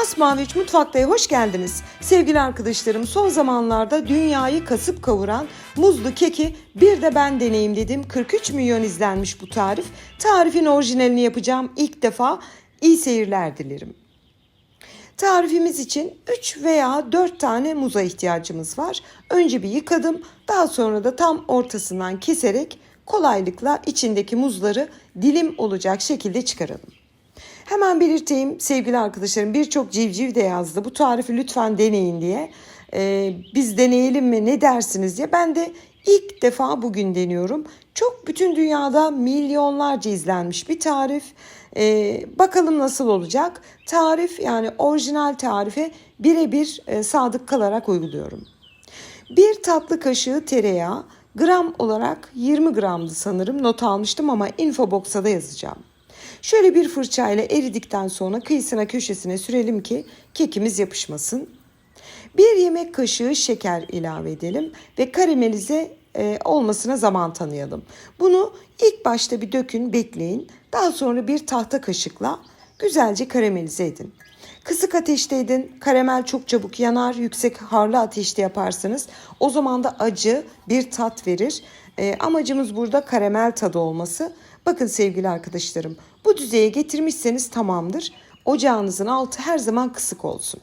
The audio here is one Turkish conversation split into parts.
Masmavi Üç Mutfakta'ya hoş geldiniz. Sevgili arkadaşlarım son zamanlarda dünyayı kasıp kavuran muzlu keki bir de ben deneyimledim. 43 milyon izlenmiş bu tarif. Tarifin orijinalini yapacağım ilk defa. İyi seyirler dilerim. Tarifimiz için 3 veya 4 tane muza ihtiyacımız var. Önce bir yıkadım. Daha sonra da tam ortasından keserek kolaylıkla içindeki muzları dilim olacak şekilde çıkaralım. Hemen belirteyim sevgili arkadaşlarım birçok civciv de yazdı. Bu tarifi lütfen deneyin diye. Ee, biz deneyelim mi ne dersiniz diye. Ben de ilk defa bugün deniyorum. Çok bütün dünyada milyonlarca izlenmiş bir tarif. Ee, bakalım nasıl olacak. Tarif yani orijinal tarife birebir e, sadık kalarak uyguluyorum. Bir tatlı kaşığı tereyağı gram olarak 20 gramdı sanırım not almıştım ama infobox'a da yazacağım. Şöyle bir fırçayla eridikten sonra kıyısına köşesine sürelim ki kekimiz yapışmasın. Bir yemek kaşığı şeker ilave edelim ve karamelize e, olmasına zaman tanıyalım. Bunu ilk başta bir dökün, bekleyin. Daha sonra bir tahta kaşıkla güzelce karamelize edin. Kısık ateşte edin. Karamel çok çabuk yanar. Yüksek harlı ateşte yaparsanız o zaman da acı bir tat verir. E, amacımız burada karamel tadı olması. Bakın sevgili arkadaşlarım bu düzeye getirmişseniz tamamdır. Ocağınızın altı her zaman kısık olsun.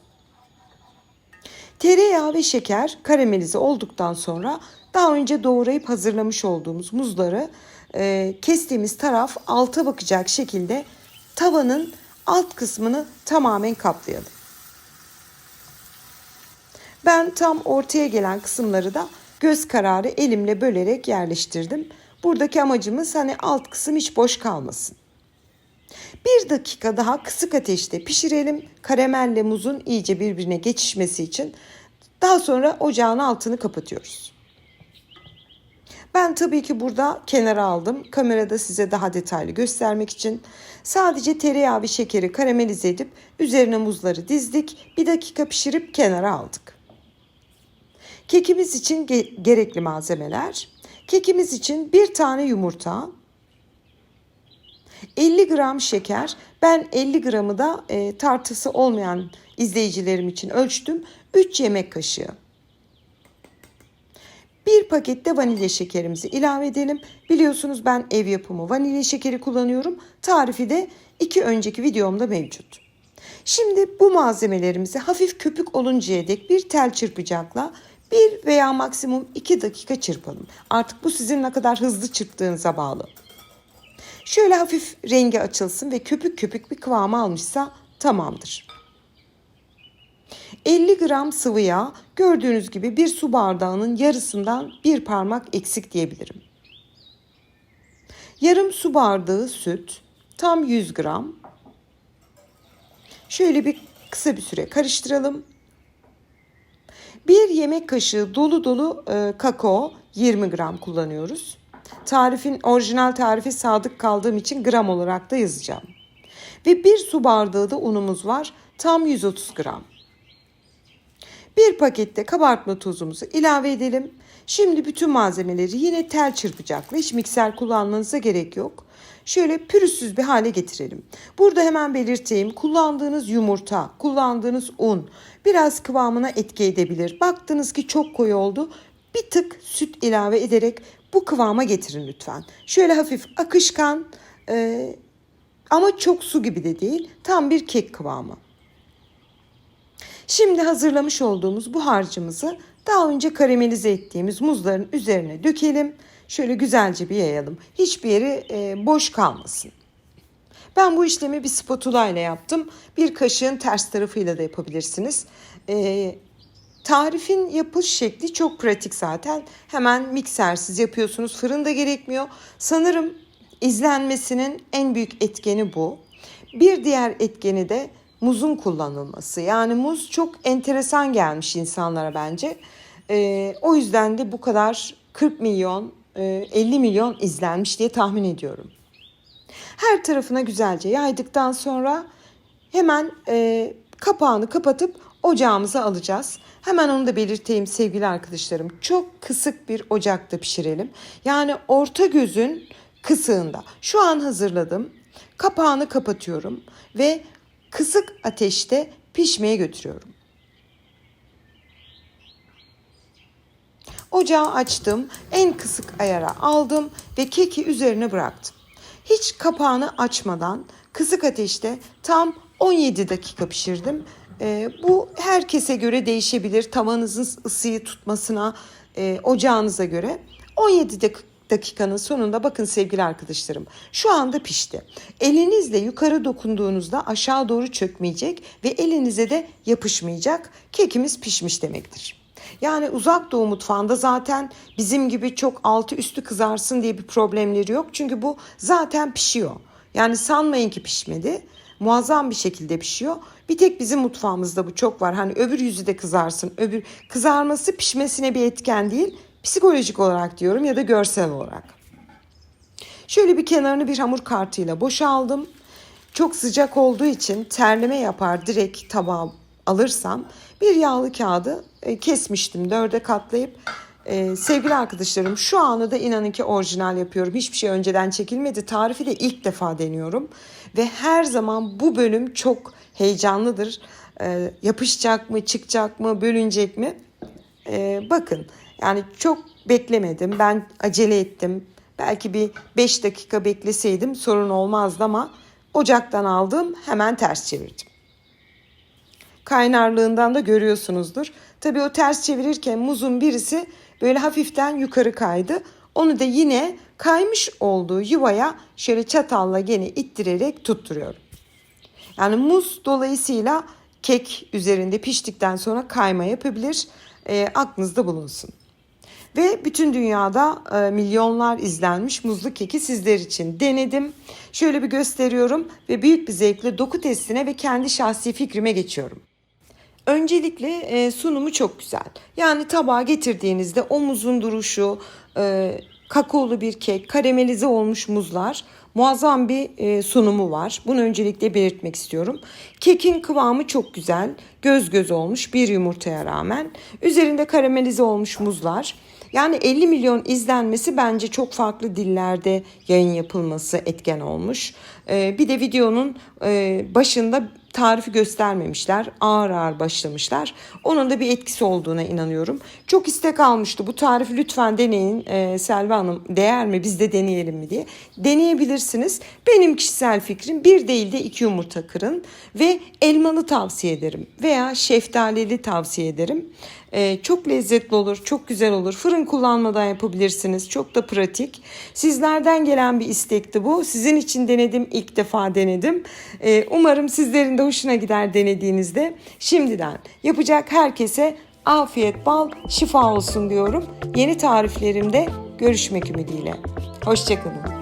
Tereyağı ve şeker karamelize olduktan sonra daha önce doğrayıp hazırlamış olduğumuz muzları e, kestiğimiz taraf alta bakacak şekilde tavanın alt kısmını tamamen kaplayalım. Ben tam ortaya gelen kısımları da göz kararı elimle bölerek yerleştirdim. Buradaki amacımız hani alt kısım hiç boş kalmasın. Bir dakika daha kısık ateşte pişirelim. Karamelle muzun iyice birbirine geçişmesi için. Daha sonra ocağın altını kapatıyoruz. Ben tabii ki burada kenara aldım. Kamerada size daha detaylı göstermek için. Sadece tereyağı ve şekeri karamelize edip üzerine muzları dizdik. Bir dakika pişirip kenara aldık. Kekimiz için ge- gerekli malzemeler. Kekimiz için bir tane yumurta, 50 gram şeker. Ben 50 gramı da e, tartısı olmayan izleyicilerim için ölçtüm. 3 yemek kaşığı. Bir paket de vanilya şekerimizi ilave edelim. Biliyorsunuz ben ev yapımı vanilya şekeri kullanıyorum. Tarifi de iki önceki videomda mevcut. Şimdi bu malzemelerimizi hafif köpük oluncaya dek bir tel çırpıcakla 1 veya maksimum 2 dakika çırpalım. Artık bu sizin ne kadar hızlı çırptığınıza bağlı. Şöyle hafif rengi açılsın ve köpük köpük bir kıvamı almışsa tamamdır. 50 gram sıvı yağ gördüğünüz gibi bir su bardağının yarısından bir parmak eksik diyebilirim. Yarım su bardağı süt, tam 100 gram. Şöyle bir kısa bir süre karıştıralım bir yemek kaşığı dolu dolu e, kakao 20 gram kullanıyoruz. Tarifin orijinal tarifi sadık kaldığım için gram olarak da yazacağım. Ve bir su bardağı da unumuz var. Tam 130 gram. Bir pakette kabartma tozumuzu ilave edelim. Şimdi bütün malzemeleri yine tel çırpacakla hiç mikser kullanmanıza gerek yok. Şöyle pürüzsüz bir hale getirelim. Burada hemen belirteyim. Kullandığınız yumurta, kullandığınız un biraz kıvamına etki edebilir. Baktınız ki çok koyu oldu. Bir tık süt ilave ederek bu kıvama getirin lütfen. Şöyle hafif akışkan e, ama çok su gibi de değil. Tam bir kek kıvamı. Şimdi hazırlamış olduğumuz bu harcımızı daha önce karamelize ettiğimiz muzların üzerine dökelim. Şöyle güzelce bir yayalım. Hiçbir yeri e, boş kalmasın. Ben bu işlemi bir spatula ile yaptım. Bir kaşığın ters tarafıyla da yapabilirsiniz. E, tarifin yapış şekli çok pratik zaten. Hemen miksersiz yapıyorsunuz. Fırın da gerekmiyor. Sanırım izlenmesinin en büyük etkeni bu. Bir diğer etkeni de muzun kullanılması. Yani muz çok enteresan gelmiş insanlara bence. Ee, o yüzden de bu kadar 40 milyon, e, 50 milyon izlenmiş diye tahmin ediyorum. Her tarafına güzelce yaydıktan sonra hemen e, kapağını kapatıp ocağımıza alacağız. Hemen onu da belirteyim sevgili arkadaşlarım. Çok kısık bir ocakta pişirelim. Yani orta gözün kısığında. Şu an hazırladım. Kapağını kapatıyorum ve kısık ateşte pişmeye götürüyorum. Ocağı açtım, en kısık ayara aldım ve keki üzerine bıraktım. Hiç kapağını açmadan kısık ateşte tam 17 dakika pişirdim. Ee, bu herkese göre değişebilir. Tavanızın ısıyı tutmasına, e, ocağınıza göre. 17 dak- dakikanın sonunda bakın sevgili arkadaşlarım şu anda pişti. Elinizle yukarı dokunduğunuzda aşağı doğru çökmeyecek ve elinize de yapışmayacak. Kekimiz pişmiş demektir. Yani uzak doğu mutfağında zaten bizim gibi çok altı üstü kızarsın diye bir problemleri yok. Çünkü bu zaten pişiyor. Yani sanmayın ki pişmedi. Muazzam bir şekilde pişiyor. Bir tek bizim mutfağımızda bu çok var. Hani öbür yüzü de kızarsın. Öbür kızarması pişmesine bir etken değil. Psikolojik olarak diyorum ya da görsel olarak. Şöyle bir kenarını bir hamur kartıyla boşaldım. Çok sıcak olduğu için terleme yapar direkt tabağa alırsam bir yağlı kağıdı e, kesmiştim dörde katlayıp e, sevgili arkadaşlarım şu anı da inanın ki orijinal yapıyorum. Hiçbir şey önceden çekilmedi. Tarifi de ilk defa deniyorum. Ve her zaman bu bölüm çok heyecanlıdır. E, yapışacak mı, çıkacak mı, bölünecek mi? E, bakın yani çok beklemedim. Ben acele ettim. Belki bir 5 dakika bekleseydim sorun olmazdı ama ocaktan aldım hemen ters çevirdim. Kaynarlığından da görüyorsunuzdur. Tabii o ters çevirirken muzun birisi böyle hafiften yukarı kaydı. Onu da yine kaymış olduğu yuvaya şöyle çatalla gene ittirerek tutturuyorum. Yani muz dolayısıyla kek üzerinde piştikten sonra kayma yapabilir. E, aklınızda bulunsun. Ve bütün dünyada e, milyonlar izlenmiş muzlu keki sizler için denedim. Şöyle bir gösteriyorum ve büyük bir zevkle doku testine ve kendi şahsi fikrime geçiyorum. Öncelikle e, sunumu çok güzel. Yani tabağa getirdiğinizde o muzun duruşu, e, kakaolu bir kek, karamelize olmuş muzlar muazzam bir e, sunumu var. Bunu öncelikle belirtmek istiyorum. Kekin kıvamı çok güzel. Göz göz olmuş bir yumurtaya rağmen. Üzerinde karamelize olmuş muzlar. Yani 50 milyon izlenmesi bence çok farklı dillerde yayın yapılması etken olmuş. Ee, bir de videonun e, başında tarifi göstermemişler. Ağır ağır başlamışlar. Onun da bir etkisi olduğuna inanıyorum. Çok istek almıştı. Bu tarifi lütfen deneyin ee, Selva Hanım. Değer mi biz de deneyelim mi diye. Deneyebilirsiniz. Benim kişisel fikrim bir değil de iki yumurta kırın. Ve elmalı tavsiye ederim. Veya şeftalili tavsiye ederim. Ee, çok lezzetli olur, çok güzel olur. Fırın kullanmadan yapabilirsiniz. Çok da pratik. Sizlerden gelen bir istekti bu. Sizin için denedim, ilk defa denedim. Ee, umarım sizlerin de hoşuna gider denediğinizde. Şimdiden yapacak herkese afiyet, bal, şifa olsun diyorum. Yeni tariflerimde görüşmek ümidiyle. Hoşçakalın.